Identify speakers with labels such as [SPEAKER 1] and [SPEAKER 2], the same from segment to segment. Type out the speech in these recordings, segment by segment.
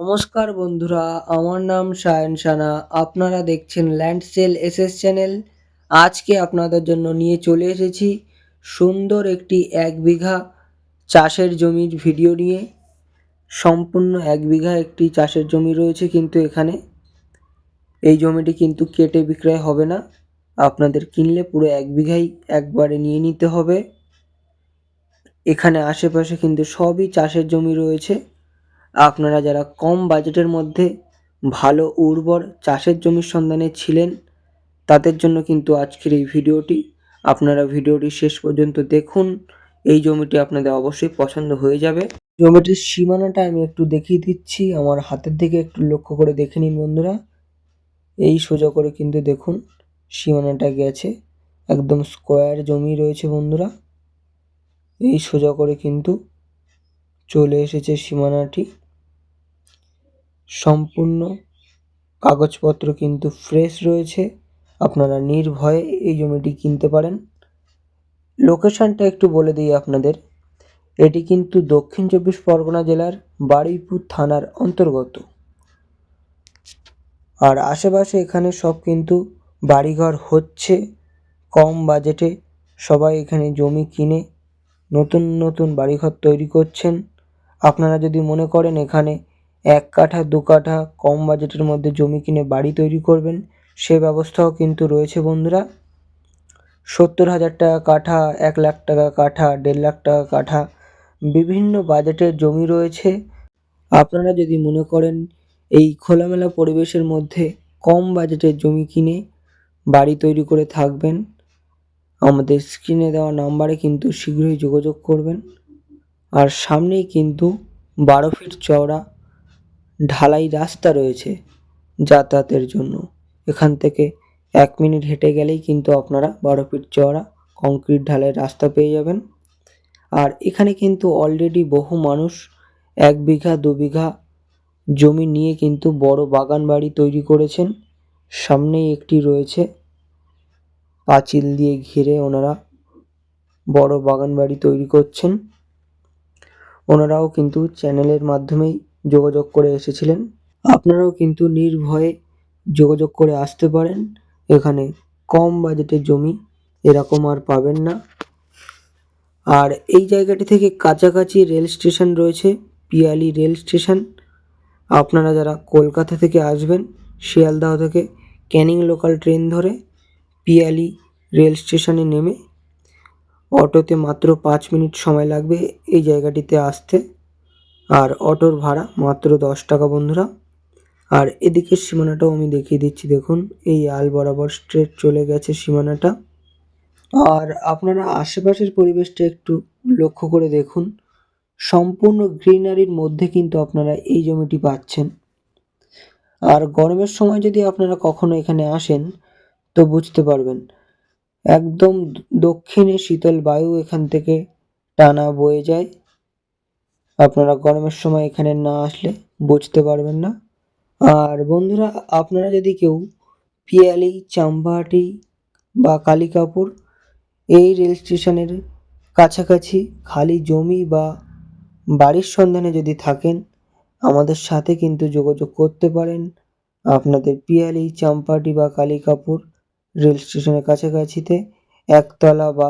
[SPEAKER 1] নমস্কার বন্ধুরা, আমার নাম সায়ন সানা। আপনারা দেখছেন ল্যান্ড সেল এসএস চ্যানেল আজকে আপনাদের জন্য নিয়ে চলে এসেছি সুন্দর একটি এক বিঘা চাষের জমির ভিডিও নিয়ে। সম্পূর্ণ এক বিঘা একটি চাষের জমি রয়েছে কিন্তু এখানে। এই জমিটি কিন্তু কেটে বিক্রয় হবে না। আপনাদের কিনলে পুরো এক বিঘাই একবারে নিয়ে নিতে হবে। এখানে আশেপাশে কিন্তু সবই চাষের জমি রয়েছে। আপনারা যারা কম বাজেটের মধ্যে ভালো উর্বর চাষের জমির সন্ধানে ছিলেন, তাদের জন্য কিন্তু আজকের এই ভিডিওটি। আপনারা ভিডিওটি শেষ পর্যন্ত দেখুন। এই জমিটি আপনাদের অবশ্যই পছন্দ হয়ে যাবে। জমিটির সীমানাটা আমি একটু দেখিয়ে দিচ্ছি। আমার হাতের দিকে একটু লক্ষ্য করে দেখে নিন বন্ধুরা। এই সোজা করে কিন্তু দেখুন, সীমানাটা গেছে। একদম স্কোয়ার জমি রয়েছে বন্ধুরা। এই সোজা করে কিন্তু চলে এসেছে সীমানাটি। সম্পূর্ণ কাগজপত্র কিন্তু ফ্রেশ রয়েছে। আপনারা নির্ভয়ে এই জমিটি কিনতে পারেন। লোকেশনটা একটু বলে দিই আপনাদের। এটি কিন্তু দক্ষিণ চব্বিশ পরগনা জেলার বারুইপুর থানার অন্তর্গত। আর আশেপাশে এখানে সব কিন্তু বাড়িঘর হচ্ছে। কম বাজেটে সবাই এখানে জমি কিনে নতুন নতুন বাড়িঘর তৈরি করছেন। আপনারা যদি মনে করেন এখানে এক কাঠা, দু কাঠা কম বাজেটের মধ্যে জমি কিনে বাড়ি তৈরি করবেন, সে ব্যবস্থাও কিন্তু রয়েছে বন্ধুরা। সত্তর হাজার টাকা কাঠা, এক লাখ টাকা কাঠা, দেড় লাখ টাকা কাঠা, বিভিন্ন বাজেটের জমি রয়েছে। আপনারা যদি মনে করেন এই খোলামেলা পরিবেশের মধ্যে কম বাজেটের জমি কিনে বাড়ি তৈরি করে থাকবেন, আমাদের স্ক্রিনে দেওয়া নাম্বারে কিন্তু শীঘ্রই যোগাযোগ করবেন। আর সামনেই কিন্তু বারো ফিট চওড়া ঢালাই রাস্তা রয়েছে যাতায়াতের জন্য। এখান থেকে এক মিনিট হেঁটে গেলেই কিন্তু আপনারা বারো ফিট চওড়া কংক্রিট ঢালাই রাস্তা পেয়ে যাবেন। আর এখানে কিন্তু অলরেডি বহু মানুষ এক বিঘা, দু বিঘা জমি নিয়ে কিন্তু বড় বাগান বাড়ি তৈরি করেছেন। সামনেই একটি রয়েছে। পাঁচিল দিয়ে ঘিরে ওনারা বড় বাগান বাড়ি তৈরি করছেন। ওনারাও কিন্তু চ্যানেলের মাধ্যমেই যোগাযোগ করে এসেছিলেন। আপনারাও কিন্তু নির্ভয়ে যোগাযোগ করে আসতে পারেন। এখানে কম বাজেটের জমি এরকম আর পাবেন না। আর এই জায়গাটি থেকে কাছাকাছি রেল স্টেশন রয়েছে, পিয়ালি রেল স্টেশন। আপনারা যারা কলকাতা থেকে আসবেন, শিয়ালদাহ থেকে ক্যানিং লোকাল ট্রেন ধরে পিয়ালি রেল স্টেশনে নেমে অটোতে মাত্র পাঁচ মিনিট সময় লাগবে এই জায়গাটিতে আসতে। আর অটোর ভাড়া মাত্র দশ টাকা বন্ধুরা। আর এদিকের সীমানাটাও আমি দেখিয়ে দিচ্ছি, দেখুন, এই আল বরাবর স্ট্রেট চলে গেছে সীমানাটা। আর আপনারা আশেপাশের পরিবেশটা একটু লক্ষ্য করে দেখুন, সম্পূর্ণ গ্রিনারির মধ্যে কিন্তু আপনারা এই জমিটি পাচ্ছেন। আর গরমের সময় যদি আপনারা কখনো এখানে আসেন, তো বুঝতে পারবেন, একদম দক্ষিণে শীতল বায়ু এখান থেকে টানা বয়ে যায়। আপনারা গরমের সময় এখানে না আসলে বুঝতে পারবেন না। আর বন্ধুরা, আপনারা যদি কেউ পিয়ালি চাম্পাহাটি বা কালিকাপুর এই রেল স্টেশনের কাছাকাছি খালি জমি বা বাড়ির সন্ধানে যদি থাকেন, আমাদের সাথে কিন্তু যোগাযোগ করতে পারেন। আপনাদের পিয়ালি চাম্পাহাটি বা কালিকাপুর রেল স্টেশনের কাছাকাছিতে একতলা বা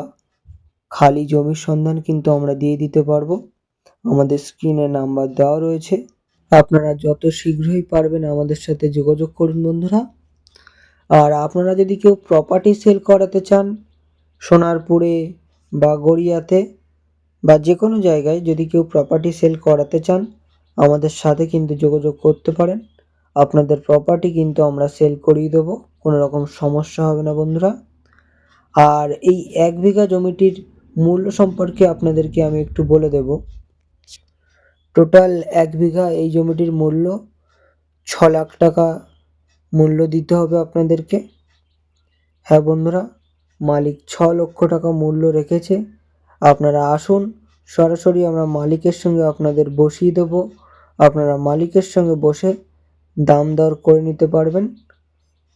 [SPEAKER 1] খালি জমির সন্ধান কিন্তু আমরা দিয়ে দিতে পারব। আমাদের স্ক্রিনে নাম্বার দেওয়া রয়েছে। আপনারা যত শীঘ্রই পারবেন আমাদের সাথে যোগাযোগ করুন বন্ধুরা। আর আপনারা যদি কেউ প্রপার্টি সেল করাতে চান, সোনারপুরে বা গড়িয়াতে বা যে কোনো জায়গায় যদি কেউ প্রপার্টি সেল করাতে চান, আমাদের সাথে কিন্তু যোগাযোগ করতে পারেন। আপনাদের প্রপার্টি কিন্তু আমরা সেল করিয়ে দেবো, কোনো রকম সমস্যা হবে না বন্ধুরা। আর এই এক বিঘা জমিটির মূল্য সম্পর্কে আপনাদেরকে আমি একটু বলে দেব। টোটাল এক বিঘা এই জমিটির মূল্য ছ লাখ টাকা মূল্য দিতে হবে আপনাদেরকে। হ্যাঁ বন্ধুরা, মালিক ছ লক্ষ টাকা মূল্য রেখেছে। আপনারা আসুন, সরাসরি আমরা মালিকের সঙ্গে আপনাদের বসিয়ে দেবো। আপনারা মালিকের সঙ্গে বসে দাম দর করে নিতে পারবেন।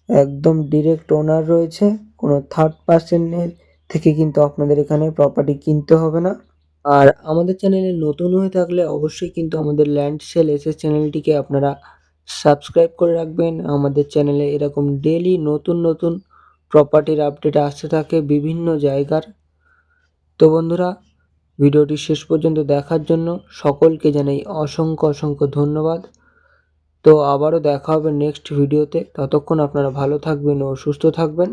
[SPEAKER 1] একদম ডিরেক্ট ওনার রয়েছে, কোনো থার্ড পার্সনের থেকে কিন্তু আপনাদের এখানে প্রপার্টি কিনতে হবে না। আর আমাদের চ্যানেলে নতুন হয়ে থাকলে অবশ্যই কিন্তু আমাদের ল্যান্ড সেল এসএস চ্যানেলটিকে আপনারা সাবস্ক্রাইব করে রাখবেন। আমাদের চ্যানেলে এরকম ডেলি নতুন নতুন প্রপার্টির আপডেট আসতে থাকে বিভিন্ন জায়গার। তো বন্ধুরা, ভিডিওটি শেষ পর্যন্ত দেখার জন্য সকলকে জানাই অসংখ্য অসংখ্য ধন্যবাদ। তো আবারও দেখা হবে নেক্সট ভিডিওতে ততক্ষণ আপনারা ভালো থাকবেন ও সুস্থ থাকবেন।